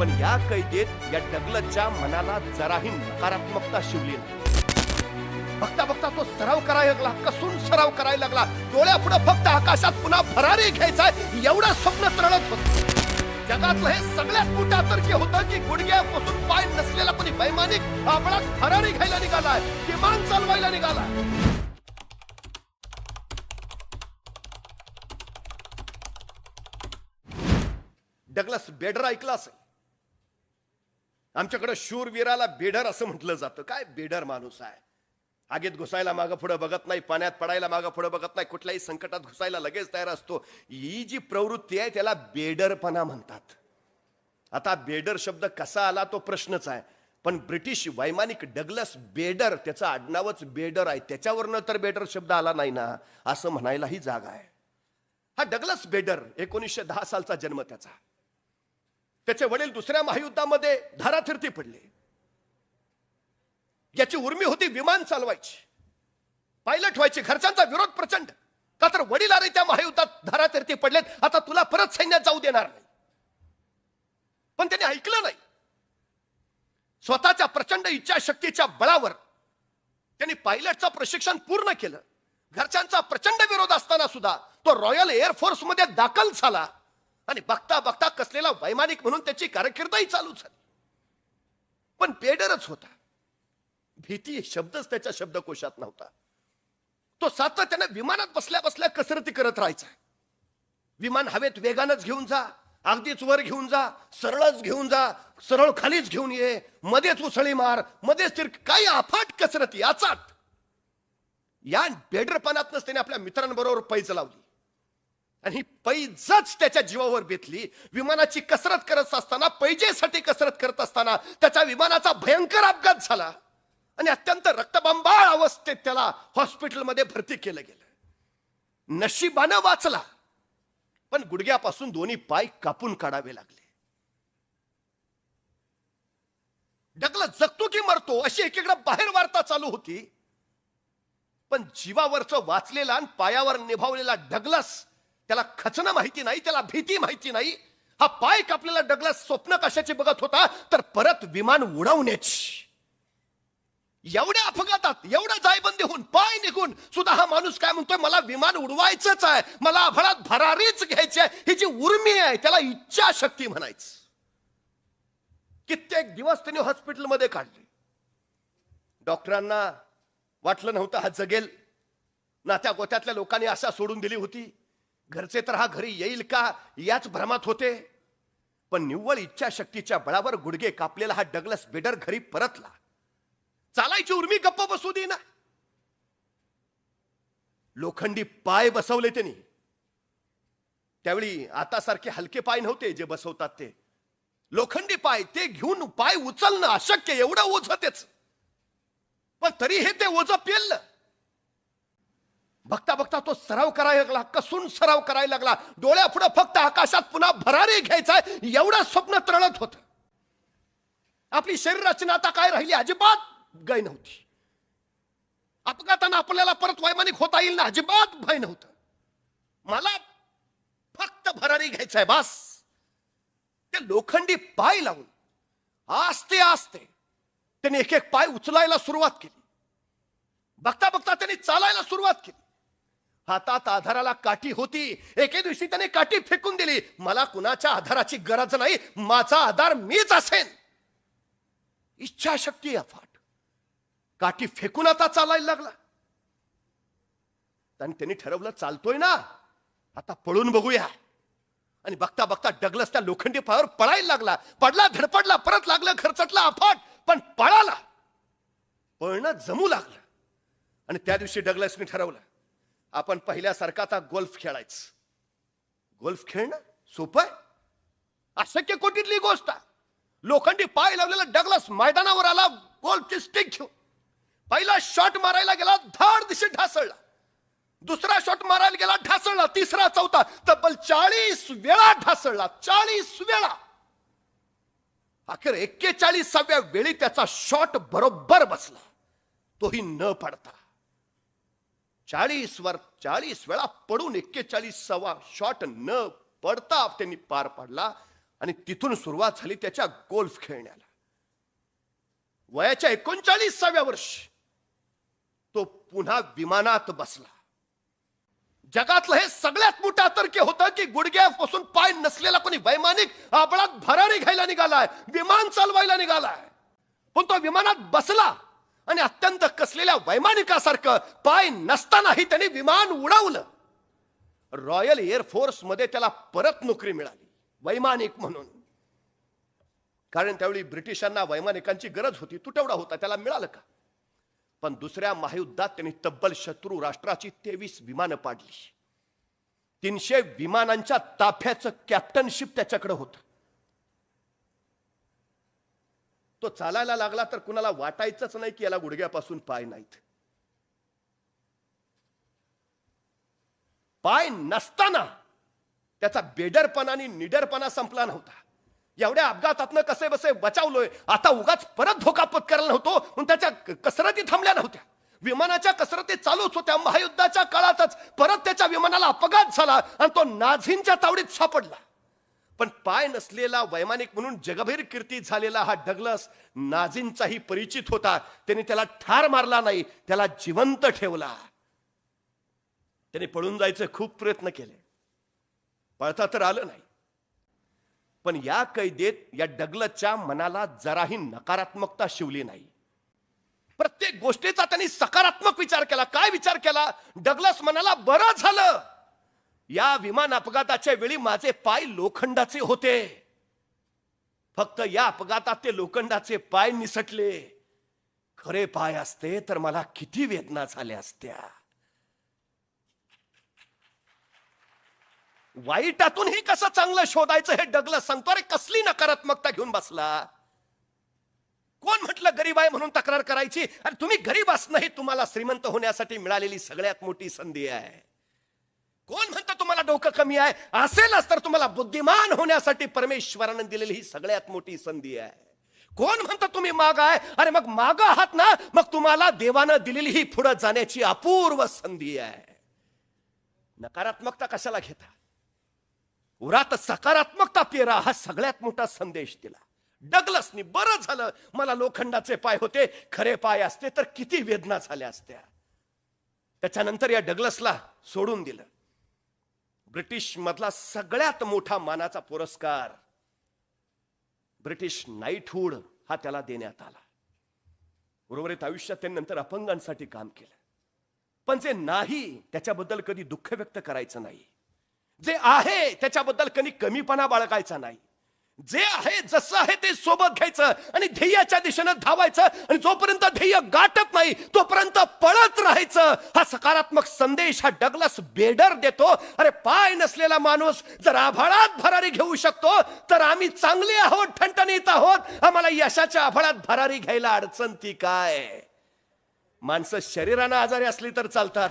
पण या कैदेत या डगलच्या मनाला जराही नकारात्मकता शिवली नाही. बघता बघता तो सराव करायला लागला कसून सराव करायला लागला. डोळ्यापुढे फक्त आकाशात पुन्हा भरारी घ्यायचा एवढं स्वप्न तरळत होत. जगातलं हे सगळ्यात मोठं आतर्क्य होतं की गुडघ्यापासून पाय नसलेला कोणी वैमानिक आपणात भरारी घ्यायला निघालाय विमान चालवायला निघालाय. डगलस बेडर ऐकला असेल. आमच्याकडे शूरवीराला बेडर असं म्हटलं जातं. काय बेडर माणूस आहे? आगीत घुसायला मागं पुढं बघत नाही पाण्यात पडायला मागं पुढं बघत नाही कुठल्याही संकटात घुसायला लगेच तयार असतो. ही जी प्रवृत्ती आहे त्याला बेडरपणा म्हणतात. आता बेडर शब्द कसा आला तो प्रश्नच आहे. पण ब्रिटिश वैमानिक डगलस बेडर त्याचं आडनावच बेडर आहे. त्याच्यावरनं तर बेडर शब्द आला नाही ना असं म्हणायलाही जागा आहे. हा डगलस बेडर एकोणीसशे दहा सालचा जन्म त्याचा. त्याचे वडील दुसऱ्या महायुद्धामध्ये धाराथिरती पडले. याची उर्मी होती विमान चालवायची. पायलट व्हायची घरच्यांचा विरोध प्रचंड. का तर वडील अरे त्या महायुद्धात धारातीर्थी पडलेत. आता तुला परत सैन्यात जाऊ देणार नाही. पण त्याने ऐकलं नाही. स्वतःच्या प्रचंड इच्छाशक्तीच्या बळावर त्यांनी पायलटचं प्रशिक्षण पूर्ण केलं. घरच्यांचा प्रचंड विरोध असताना सुद्धा तो रॉयल एअरफोर्समध्ये दाखल झाला. आणि बघता बघता कसलेला वैमानिक म्हणून त्याची कारकिर्दही चालू झाली. पण पेडरच होता. भीती शब्दच त्याच्या शब्दकोशात नव्हता. तो सातत्याने विमानात बसल्या बसल्या कसरती करत राहायचा. विमान हवेत वेगानच घेऊन जा अगदीच वर घेऊन जा सरळच घेऊन जा सरळ खालीच घेऊन ये मध्येच उसळी मार मध्येच तिर काही अफाट कसरती याचात. या बेडरपणातनच त्याने आपल्या मित्रांबरोबर पैज लावली. आणि पैजच त्याच्या जीवावर बेतली. विमानाची कसरत करत असताना पैजेसाठी कसरत करत असताना त्याच्या विमानाचा भयंकर अपघात झाला. आणि अत्यंत रक्तबंबाळ अवस्थेत त्याला हॉस्पिटलमध्ये भरती केलं गेलं. नशिबानं वाचला. पण गुडघ्यापासून दोन्ही पाय कापून काढावे लागले. डगला जगतो की मरतो अशी एकीकडे बाहेर वार्ता चालू होती. पण जीवावरचं वाचलेला आणि पायावर निभावलेला डगलस त्याला खचणं माहिती नाही त्याला भीती माहिती नाही. हा पाय कापलेला डगलस स्वप्न कशाची बघत होता तर परत विमान उडवण्याची एवढ्या अपघातात एवढं जायबंदी होऊन पाय निघून सुद्धा हा माणूस काय म्हणतोय मला विमान उडवायचंच आहे मला आभाळात भरारीच घ्यायची आहे ही जी उर्मी आहे त्याला इच्छाशक्ती म्हणायचं. कित्येक दिवस त्यांनी हॉस्पिटलमध्ये काढले. डॉक्टरांना वाटलं नव्हतं हा जगेल. नात्या गोत्यातल्या लोकांनी आशा सोडून दिली होती. घरचे तर हा घरी येईल का? याच भ्रमात होते. पण निव्वळ इच्छाशक्तीच्या बळावर गुडघे कापलेला हा डगलस बेडर घरी परतला. चालायची उर्मी गप्प बसू दे ना लोखंडी पाय बसवले त्यांनी. त्यावेळी आता सारखे हलके पाय नव्हते जे बसवतात ते. लोखंडी पाय ते घेऊन पाय उचलणं अशक्य एवढं ओझ तेच. पण तरी हे ते ओझ पेललं. बघता बघता तो सराव करायला लागला कसून सराव करायला लागला. डोळ्यापुढे फक्त आकाशात पुन्हा भरारी घ्यायचा एवढं स्वप्न तळत होत. आपली शरीर रचना आता काय राहिली? अजिबात गय नव्हती. अपघातानं आपल्याला परत वैमानिक होता येईल ना अजिबात भय नव्हतं. मला फक्त भरारी घ्यायचाय बास. ते लोखंडी पाय लावून आस्ते आस्ते त्याने एक एक पाय उचलायला सुरुवात केली. बघता बघता त्यांनी चालायला सुरुवात केली. हातात आधाराला काठी होती. एके दिवशी त्याने काठी फेकून दिली. मला कुणाच्या आधाराची गरज नाही. माझा आधार मीच असेन. इच्छाशक्ती अफाट काठी फेकून आता चालायला लागला. आणि त्यांनी ठरवलं चालतोय ना. आता पळून बघूया. आणि बघता बघता डगलस त्या लोखंडी पायावर पळायला लागला. पडला धडपडला परत लागलं खरचटला अफाट पण पळाला. पळणं जमू लागलं. आणि त्या दिवशी डगलसने ठरवलं. आपण पहिल्यासारखा आता गोल्फ खेळायचं. गोल्फ खेळणं सोपं आहे. अशक्य कोटीतली गोष्ट. लोखंडी पाय लावलेला डगलस मैदानावर आला गोल्फची स्टिक घेऊन. पहिला शॉट मारायला गेला धाड दिशे ढासळला. दुसरा शॉट मारायला गेला ढासळला. तिसरा चौथा. तब्बल चाळीस वेळा ढासळला. चाळीस वेळा. अखेर एक्केचाळीसाव्या वेळी त्याचा शॉट बरोबर बसला. तोही न पडता. चाळीस वर चाळीस वेळा पडून एक्केचाळीसावा शॉट न पडता त्यांनी पार पाडला आणि तिथून सुरुवात झाली त्याच्या गोल्फ खेळण्याला. वयाच्या एकोणचाळीसाव्या वर्षी तो पुन्हा विमानात बसला. जगातलं हे सगळ्यात मोठं आतर्क्य होतं की गुडघ्यापासून पाय नसलेला कोणी वैमानिक आबळात भरारी घ्यायला निघालाय विमान चालवायला निघालाय. पण तो विमानात बसला. आणि अत्यंत कसलेल्या वैमानिकासारखं पाय नसतानाही त्याने विमान उडवलं. रॉयल एअरफोर्समध्ये त्याला परत नोकरी मिळाली वैमानिक म्हणून. कारण त्यावेळी ब्रिटिशांना वैमानिकांची गरज होती तुटवडा होता त्याला मिळालं का? पण दुसऱ्या महायुद्धात त्यांनी तब्बल शत्रू राष्ट्राची तेवीस विमानं पाडली. तीनशे विमानांच्या ताफ्याचं कॅप्टनशिप त्याच्याकडे होतं. तो चालायला लागला तर कुणाला वाटायचंच नाही की याला गुडघ्यापासून पाय नाहीत. पाय नसताना त्याचा बेडरपणा आणि निडरपणा संपला नव्हता. एवढ्या अपघातातनं कसे बसे बचावलोय आता उगाच परत धोका पत्करायला नव्हतो म्हणून त्याच्या कसरती थांबल्या नव्हत्या. विमानाच्या कसरती चालूच होत्या महायुद्धाच्या काळातच परत त्याच्या विमानाला अपघात झाला आणि तो नाझींच्या तावडीत सापडला. पण पाय नसलेला वैमानिक म्हणून जगभर कीर्ती झालेला हा डगलस नाझींचाही परिचित होता. त्याने त्याला ठार मारला नाही त्याला जिवंत ठेवला. त्याने पळून जायचे खूप प्रयत्न केले. पळता तर आलं नाही. पण या कैदेत या डगलसच्या मनाला जराही नकारात्मकता शिवली नाही. प्रत्येक गोष्टीचा त्यांनी सकारात्मक विचार केला. काय विचार केला? डगलस मनाला बरं झालं. या विमान अपघाताच्या वेळी माझे पाय लोखंडाचे होते. फक्त या अपघातात ते लोखंडाचे पाय निसटले. खरे पाय असते तर मला किती वेदना झाल्या असत्या. वाईटातूनही कसं चांगलं शोधायचं हे डगलं सांगतो. अरे कसली नकारात्मकता घेऊन बसला? कोण म्हटलं गरीब आहे म्हणून तक्रार करायची? अरे तुम्ही गरीब असणं ही तुम्हाला श्रीमंत होण्यासाठी मिळालेली सगळ्यात मोठी संधी आहे. कोण म्हणत डोकं कमी आहे. असेलच तर तुम्हाला बुद्धिमान होण्यासाठी परमेश्वरानं दिलेली ही सगळ्यात मोठी संधी आहे. कोण म्हणतं तुम्ही माग आहे? अरे मग माग आहात ना? मग तुम्हाला देवानं दिलेली ही पुढे जाण्याची अपूर्व संधी आहे. नकारात्मकता कशाला घेता? उरात सकारात्मकता पेरा हा सगळ्यात मोठा संदेश दिला. डगलसनी बरं झालं. मला लोखंडाचे पाय होते खरे पाय असते तर किती वेदना झाल्या असत्या. त्याच्यानंतर या डगलसला सोडून दिलं. ब्रिटिश मधला सगळ्यात मोठा मानाचा पुरस्कार ब्रिटिश नाईटहूड हा त्याला देण्यात आला. उर्वरित आयुष्यात त्यांनी नंतर अपंगांसाठी काम केलं. पण जे नाही त्याच्याबद्दल कधी दुःख व्यक्त करायचं नाही. जे आहे त्याच्याबद्दल कधी कमीपणा बाळगायचा नाही. जे आहे जसं आहे ते सोबत घ्यायचं आणि ध्येयाच्या दिशेनं धावायचं आणि जोपर्यंत ध्येय गाठत नाही तोपर्यंत पळत राहायचं. हा सकारात्मक संदेश हा डगलस बेडर देतो. अरे पाय नसलेला माणूस जर आभाळात भरारी घेऊ शकतो तर आम्ही चांगले आहोत ठणठणीत आहोत. आम्हाला यशाच्या आभाळात भरारी घ्यायला अडचण ती काय? माणसं शरीरानं आजारी असली तर चालतात.